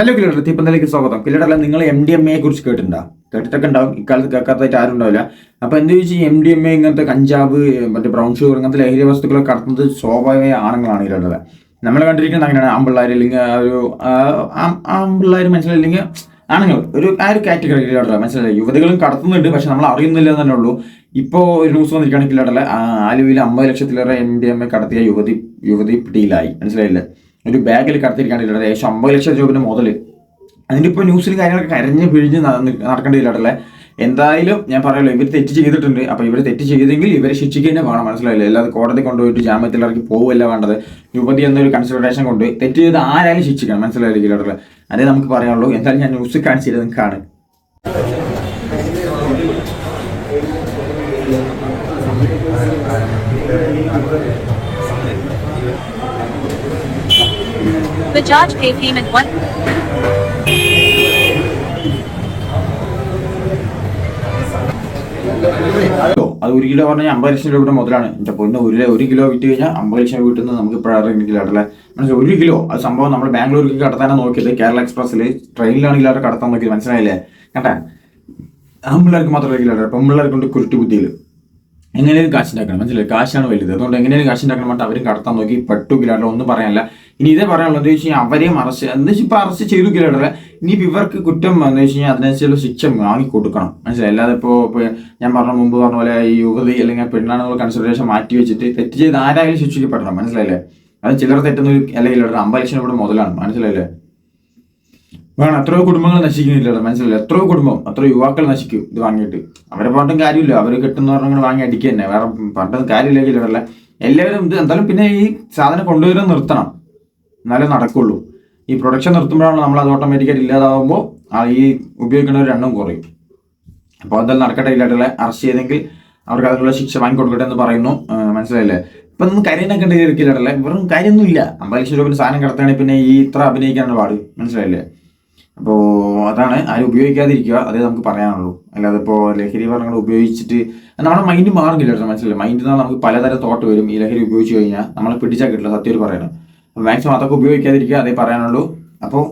Hello കിലഡർ തീപ്പന്തലേക്ക് സ്വാഗതം. കിലഡല്ല നിങ്ങൾ M D M എയെ കുറിച്ച് കേട്ടിട്ടുണ്ടോ? കേട്ടിട്ടൊക്കെ ഉണ്ടാവും. ഇക്കാലത്ത് കേൾക്കാത്തതായിട്ട് ആരും ഉണ്ടാവില്ല. അപ്പൊ എന്ത് ചോദിച്ചാൽ എം ഡി എം എ ഇങ്ങനത്തെ കഞ്ചാവ് മറ്റേ ബ്രൗൺ ഷുഗർ ഇങ്ങനത്തെ ലഹരി വസ്തുക്കളെ കടത്തുന്നത് സ്വാഭാവിക ആണുങ്ങളാണ് കിലഡത് നമ്മൾ കണ്ടിരിക്കുന്നത് അങ്ങനെയാണ്. ആമ്പിള്ളേർ അല്ലെങ്കിൽ ഒരു ആമ്പിള്ളേർ മനസ്സിലായില്ലെങ്കിൽ ആണുങ്ങൾ. ഒരു ആ ഒരു കാറ്റഗറി കിലഡർ മനസ്സിലായി യുവതികളും കടത്തുന്നുണ്ട് പക്ഷെ നമ്മൾ അറിയുന്നില്ല തന്നെ ഉള്ളൂ. ഇപ്പോൾ ഒരു ന്യൂസ് വന്നിരിക്കുകയാണെങ്കിൽ ആലുവയിൽ അമ്പത് ലക്ഷത്തിലേറെ എം ഡി എം എ കടത്തിയ യുവതി യുവതി പിടിയിലായി. മനസ്സിലായില്ലേ? ഒരു ബാഗിൽ കടത്തിരിക്കാണ് ഇല്ലട ഏകദേശം അമ്പത് ലക്ഷം രൂപയുടെ മുതൽ അതിന്റെ ഇപ്പോൾ ന്യൂസിലും കാര്യങ്ങളൊക്കെ കരഞ്ഞ് പിഴിഞ്ഞ് നടക്കേണ്ടിയില്ലടല്ലേ എന്തായാലും ഞാൻ പറയല്ലോ ഇവർ തെറ്റ് ചെയ്തിട്ടുണ്ട്. അപ്പോൾ ഇവർ തെറ്റ് ചെയ്തെങ്കിൽ ഇവരെ ശിക്ഷിക്കുക തന്നെ വേണം. മനസ്സിലായില്ലേ? അല്ലാതെ കോടതി കൊണ്ടുപോയിട്ട് ജാമ്യത്തിൽ ഇറക്കി പോകുമല്ല വേണ്ടത്. യുവതി എന്നൊരു കൺസിഡറേഷൻ കൊണ്ട് തെറ്റ് ചെയ്ത് ആരായാലും ശിക്ഷിക്കണം. മനസ്സിലായില്ലേ കിലടല്ലേ അതേ നമുക്ക് പറയാനുള്ളൂ. എന്തായാലും ഞാൻ ന്യൂസ് കാണിച്ചിരുന്നു തരുന്നത് Bajaj Pay Payment 1. കിലോ അത് ഒരു കിലോ പറഞ്ഞാൽ അമ്പത് ലക്ഷം രൂപയുടെ മുതലാണ്. എന്റെ പൊന്ന് ഒരു ഒരു കിലോ വിറ്റ് കഴിഞ്ഞാൽ അമ്പത് ലക്ഷം കിട്ടുന്നത് നമുക്ക് ഇപ്പോഴാണ് കിലോട്ടല്ലേ മനസ്സിലായി ഒരു കിലോ. അത് സംഭവം നമ്മൾ ബാംഗ്ലൂർക്ക് കടത്താനാണ് നോക്കിയത്. കേരള എക്സ്പ്രസ്സിൽ ട്രെയിനിലാണെങ്കിൽ അവിടെ കടത്താൻ നോക്കിയത്. മനസ്സിലായില്ലേ? കേട്ടാ? ആമ്പിള്ളേർക്ക് മാത്രമല്ല കിലോട്ടെ പെമ്പിള്ളേർക്ക് കൊണ്ട് കുരുട്ടി ബുദ്ധിയിൽ എങ്ങനെയും കാശ് ഉണ്ടാക്കണം? മനസ്സിലായി? കാശാണ് വലുത്. അതുകൊണ്ട് എങ്ങനെയും കാശ് ഉണ്ടാക്കണം പറഞ്ഞിട്ട് അവരും കടത്താൻ നോക്കി. പെട്ടു കിലാട്ടോ ഒന്നും പറയാനില്ല. ഇനി ഇതേ പറയാനുള്ളത് വെച്ച് കഴിഞ്ഞാൽ അവരെയും അറസ്റ്റ് എന്താ വെച്ചാൽ ഇപ്പൊ അറസ്റ്റ് ചെയ്തു കിലോട്ടെ ഇനി ഇവർക്ക് കുറ്റം എന്ന് വെച്ച് കഴിഞ്ഞാൽ അതിനനുസരിച്ചുള്ള ശിക്ഷ വാങ്ങി കൊടുക്കണം മനസ്സിലായി? അല്ലാതെ ഇപ്പോൾ ഞാൻ പറഞ്ഞ മുമ്പ് പറഞ്ഞ പോലെ ഈ യുവതി അല്ലെങ്കിൽ പെണ്ണാണെന്നുള്ള കൺസിഡറേഷൻ മാറ്റി വെച്ചിട്ട് തെറ്റ് ചെയ്ത് ആരായാലും ശിക്ഷിക്കപ്പെടണം. മനസ്സിലായില്ലേ? അത് ചിലർ തെറ്റുന്ന അല്ലെങ്കിൽ അമ്പത് ലക്ഷം രൂപയുടെ മുതലാണ്. മനസ്സിലായില്ലേ? വേണം. എത്രയോ കുടുംബങ്ങൾ നശിക്കുന്നില്ല മനസ്സിലായില്ല? എത്രയോ കുടുംബം എത്രയോ യുവാക്കൾ നശിക്കും ഇത് വാങ്ങിയിട്ട്. അവരെ പറഞ്ഞിട്ടും കാര്യമില്ല. അവർ കിട്ടുന്ന പറഞ്ഞാൽ വാങ്ങി അടിക്കുക തന്നെ. വേറെ പറഞ്ഞിട്ടും കാര്യമില്ല എല്ലാവരും ഇത് എന്തായാലും പിന്നെ ഈ സാധനം കൊണ്ടുവരുന്നത് നിർത്തണം. എന്നാലേ നടക്കുള്ളൂ. ഈ പ്രൊഡക്ഷൻ നിർത്തുമ്പോഴാണ് നമ്മൾ അത് ഓട്ടോമാറ്റിക്കായിട്ട് ഇല്ലാതാവുമ്പോൾ ആ ഈ ഉപയോഗിക്കുന്നവർ എണ്ണം കുറയും. അപ്പോൾ എന്തായാലും നടക്കട്ടെ. ഇല്ലാട്ടുള്ള അറസ്റ്റ് ചെയ്തെങ്കിൽ അവർക്ക് അതിനുള്ള ശിക്ഷ വാങ്ങി കൊടുക്കട്ടെ എന്ന് പറയുന്നു. മനസ്സിലായില്ലേ? ഇപ്പം ഒന്നും കാര്യനൊക്കെ ഇരിക്കില്ലല്ലേ വെറും കാര്യമൊന്നും ഇല്ല അമ്പത് ലക്ഷം രൂപ സാധനം കിടത്തുകയാണെങ്കിൽ പിന്നെ ഈ ഇത്ര അഭിനയിക്കാനുള്ള പാട്. മനസ്സിലായില്ലേ? അപ്പോൾ അതാണ് ആരും ഉപയോഗിക്കാതിരിക്കുക അതേ നമുക്ക് പറയാനുള്ളൂ. അല്ലാതെ ഇപ്പോൾ ലഹരി വർഗങ്ങൾ ഉപയോഗിച്ചിട്ട് നമ്മുടെ മൈൻഡ് മാറുന്നില്ല മനസ്സിലായി മൈൻഡിൽ നിന്ന് നമുക്ക് പലതരം തോട്ട് വരും. ഈ ലഹരി ഉപയോഗിച്ച് കഴിഞ്ഞാൽ നമ്മളെ പിടിച്ചാൽ കിട്ടില്ല സത്യം ഒരു അപ്പോൾ മാക്സിമം അതൊക്കെ ഉപയോഗിക്കാതിരിക്കുക അതേ പറയാനുള്ളൂ. അപ്പോൾ